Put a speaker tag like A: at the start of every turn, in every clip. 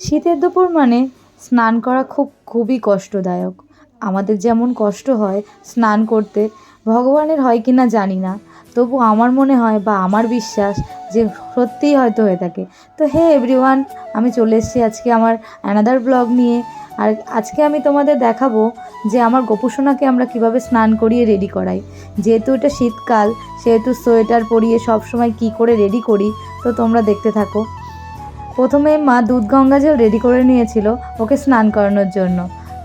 A: শীতের দুপুর মানে স্নান করা খুব, খুবই কষ্টদায়ক। আমাদের যেমন কষ্ট হয় স্নান করতে, ভগবানের হয় কি না জানি না। তবু আমার মনে হয় বা আমার বিশ্বাস যে সত্যিই হয়তো হয়ে থাকে। তো হে এভরিওয়ান, আমি চলে এসেছি আজকে আমার অ্যানাদার ব্লগ নিয়ে। আর আজকে আমি তোমাদের দেখাবো যে আমার গোপুসোনাকে আমরা কীভাবে স্নান করিয়ে রেডি করাই। যেহেতু এটা শীতকাল, সেহেতু সোয়েটার পরিয়ে সবসময় কি করে রেডি করি, তো তোমরা দেখতে থাকো। প্রথমে মা দুধ গঙ্গা জল রেডি করে নিয়েছিল, ওকে স্নান করানোর জন্য।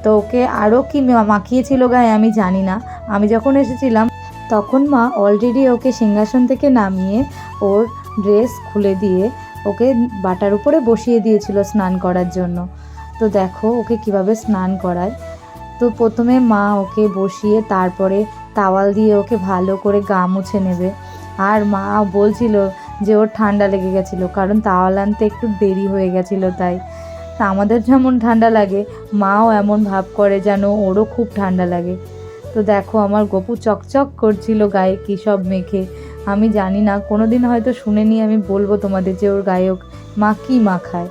A: তো ওকে আরও কি মাখিয়েছিল গায়ে আমি জানি না। আমি যখন এসেছিলাম, তখন মা অলরেডি ওকে সিংহাসন থেকে নামিয়ে ওর ড্রেস খুলে দিয়ে ওকে বাটার উপরে বসিয়ে দিয়েছিল স্নান করার জন্য। তো দেখো ওকে কীভাবে স্নান করায়। তো প্রথমে মা ওকে বসিয়ে তারপরে তাওয়াল দিয়ে ওকে ভালো করে গা মুছে নেবে। আর মা বলছিল যে ওর ঠান্ডা লেগে গেছিল, কারণ তাওয়াল আনতে একটু দেরি হয়ে গেছিল তাই। তা আমাদের যেমন ঠান্ডা লাগে, মাও এমন ভাব করে যেন ওরও খুব ঠান্ডা লাগে। তো দেখো আমার গপু চকচক করছিল গায়ে কী সব মেখে। আমি জানি না কোনো দিন হয়তো শুনেনি আমি বলব তোমাদের যে ওর গায়ক মা কী মাখায়।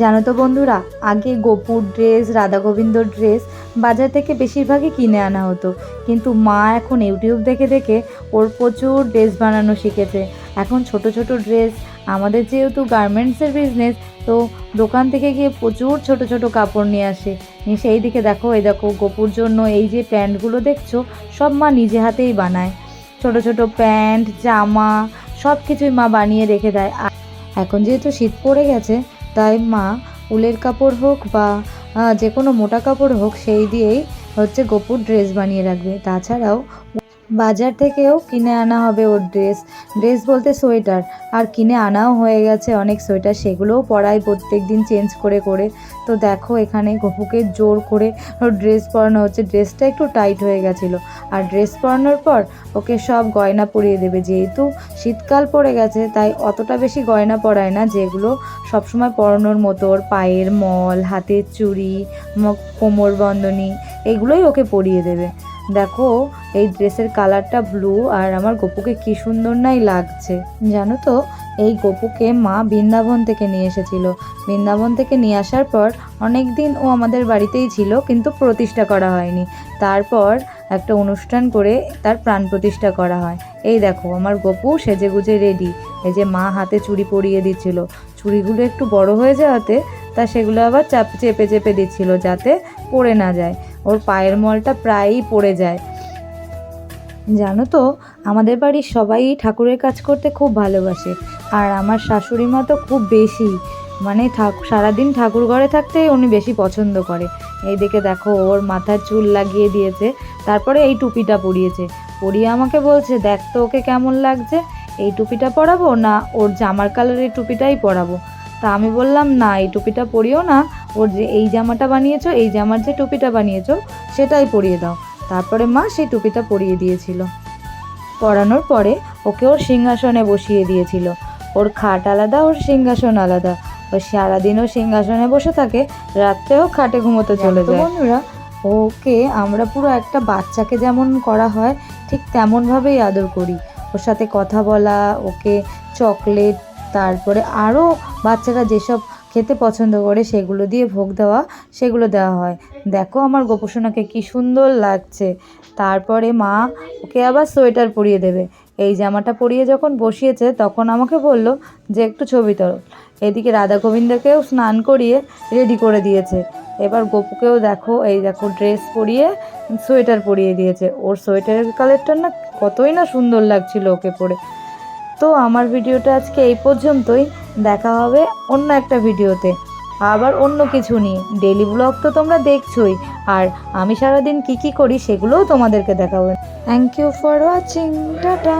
A: জানো তো বন্ধুরা, আগে গোপুর ড্রেস রাধা গোবিন্দর ড্রেস বাজার থেকে বেশিরভাগই কিনে আনা হতো। কিন্তু মা এখন ইউটিউব দেখে দেখে ওর প্রচুর ড্রেস বানানো শিখেছে। এখন ছোট ছোট ড্রেস আমাদের যেহেতু গার্মেন্টসের বিজনেস তো দোকান থেকে গিয়ে প্রচুর ছোট ছোট কাপড় নিয়ে আসে। নিয়ে সেই দিকে দেখো, এই দেখো, গোপুর জন্য এই যে প্যান্টগুলো দেখছ, সব মা নিজে হাতেই বানায়। ছোট ছোট প্যান্ট জামা সব কিছুই মা বানিয়ে রেখে দেয়। এখন যেহেতু শীত পড়ে গেছে, তাই মা উলের কাপড় হোক বা যে কোনো মোটা কাপড় হোক, সেই দিয়েই হচ্ছে গোপুর ড্রেস বানিয়ে রাখবে। তাছাড়াও বাজার থেকেও কিনে আনা হবে ওর ড্রেস। ড্রেস বলতে সোয়েটার। আর কিনে আনাও হয়ে গেছে অনেক সোয়েটার, সেগুলোও পরাই প্রত্যেক দিন চেঞ্জ করে করে। তো দেখো এখানে গপুকে জোর করে ওর ড্রেস পরানো হচ্ছে। ড্রেসটা একটু টাইট হয়ে গেছিল। আর ড্রেস পরানোর পর ওকে সব গয়না পরিয়ে দেবে। যেহেতু শীতকাল পড়ে গেছে, তাই অতটা বেশি গয়না পরায় না, যেগুলো সবসময় পরানোর মতো। ওর পায়ের মল, হাতের চুড়ি কোমর বন্ধনী, এগুলোই ওকে পরিয়ে দেবে। দেখো, এই ড্রেসের কালারটা ব্লু আর আমার গপুকে কি সুন্দর নাই লাগছে। জানো তো, এই গপুকে মা বৃন্দাবন থেকে নিয়ে এসেছিল। বৃন্দাবন থেকে নিয়ে আসার পর অনেক দিন ও আমাদের বাড়িতেই ছিল, কিন্তু প্রতিষ্ঠা করা হয়নি। তারপর একটা অনুষ্ঠান করে তার প্রাণ প্রতিষ্ঠা করা হয়। এই দেখো, আমার গপু সেজে গুজে রেডি এই যে মা হাতে চুড়ি পরিয়ে দিচ্ছিল। চুড়িগুলো একটু বড় হয়ে যাওয়াতে তা সেগুলো আবার চাপ চেপে চেপে দিচ্ছিল যাতে পড়ে না যায়। ওর পায়ের মলটা প্রায়ই পড়ে যায়। জানো তো, আমাদের বাড়ির সবাই ঠাকুরের কাজ করতে খুব ভালোবাসে। আর আমার শাশুড়ি মা তো খুব বেশি। মানে সারাদিন ঠাকুর ঘরে থাকতেই উনি বেশি পছন্দ করে। এই দিকে দেখো, ওর মাথার চুল লাগিয়ে দিয়েছে, তারপরে এই টুপিটা পরিয়েছে। পরিয়ে আমাকে বলছে, দেখ তো ওকে কেমন লাগছে। এই টুপিটা পরাবো না, ওর জামার কালারের টুপিটাই পরাবো? তা আমি বললাম, না, এই টুপিটা পরিও না ওর যে এই জামাটা বানিয়েছো এই জামার যে টুপিটা বানিয়েছো সেটাই পরিয়ে দাও। তারপরে মা সেই টুপিটা পরিয়ে দিয়েছিল। পরানোর পরে ওকে ওর সিংহাসনে বসিয়ে দিয়েছিল। ওর খাট আলাদা ওর সিংহাসন আলাদা। ও সারাদিনও সিংহাসনে বসে থাকে রাত্রেও খাটে ঘুমোতে চলে যায়। বন্ধুরা ওকে আমরা পুরো একটা বাচ্চাকে যেমন করা হয় ঠিক তেমনভাবেই আদর করি। ওর সাথে কথা বলা ওকে চকলেট তারপরে আরও বাচ্চারা যেসব খেতে পছন্দ করে সেগুলো দিয়ে ভোগ দেওয়া, সেগুলো দেওয়া হয়। দেখো আমার গোপোষণাকে কি সুন্দর লাগছে। তারপরে মা ওকে আবার সোয়েটার পরিয়ে দেবে। এই জামাটা পরিয়ে যখন বসিয়েছে, তখন আমাকে বলল যে একটু ছবি তোল। এদিকে রাধা গোবিন্দকেও স্নান করিয়ে রেডি করে দিয়েছে। এবার গোপুকেও দেখো, এই দেখো ড্রেস পরিয়ে, সোয়েটার পরিয়ে দিয়েছে। ওর সোয়েটারের কালারটা না কতই না সুন্দর লাগছিল ওকে পরে। তো আমার ভিডিওটা আজকে এই পর্যন্তই। দেখা হবে অন্য একটা ভিডিওতে। আবার অন্য কিছু নিয়ে। ডেলি ব্লগ তো তোমরা দেখছোই। আর আমি সারাদিন কি কি করি সেগুলোও তোমাদেরকে দেখাবো। Thank you for watching tata